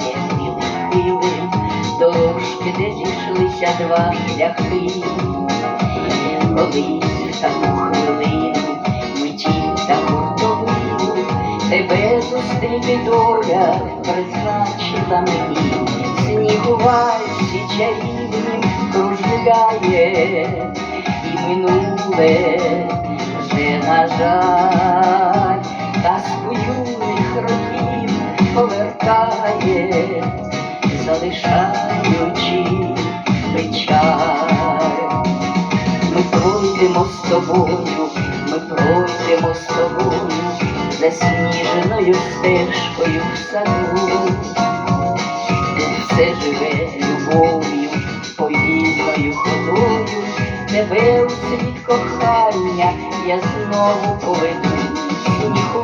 стає білим білим, де зійшлися два шляхи, колись в таку хвилину миті та хуртовину тебе зустріти доля призначила мені, снігувальці чарівні кружляє і минуле вже на жаль. Залишаючи печаль. Ми пройдемо з тобою, ми пройдемо з тобою засніженою стежкою в саду. Тут все живе любов'ю, повільною ходою, тебе у світ кохання я знову поведу.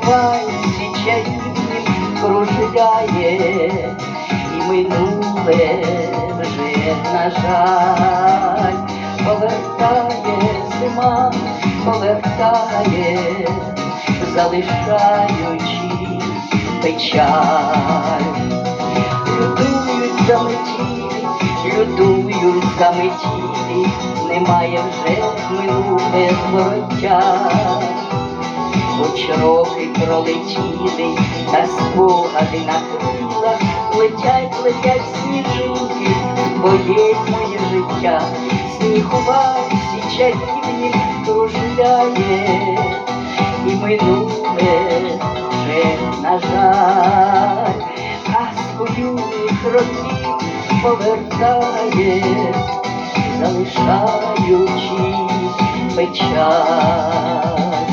Вальсі чарівнім кружляє, минуле вже, на жаль, повертає зима, повертає, залишаючи печаль. Людують заметілі, людують заметілі, немає вже минуле звороття. Хоч роки пролетіли, та спогади на крилах летять, летять сніжинки твоє моє життя, сніг у вальсі чарівні кружляє, і минуле вже, на жаль, казку юних років повертає, залишаючи печаль.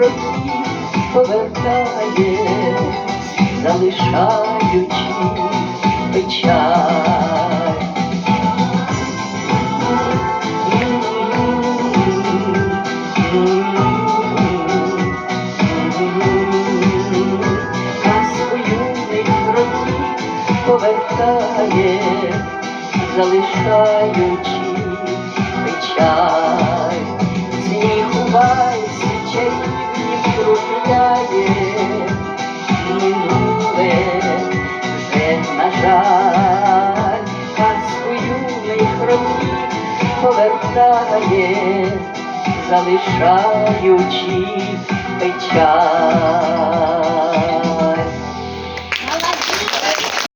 Юних повертає, залишаючи печаль. Повертає, залишаючи печаль. Повертає, залишаючи печаль.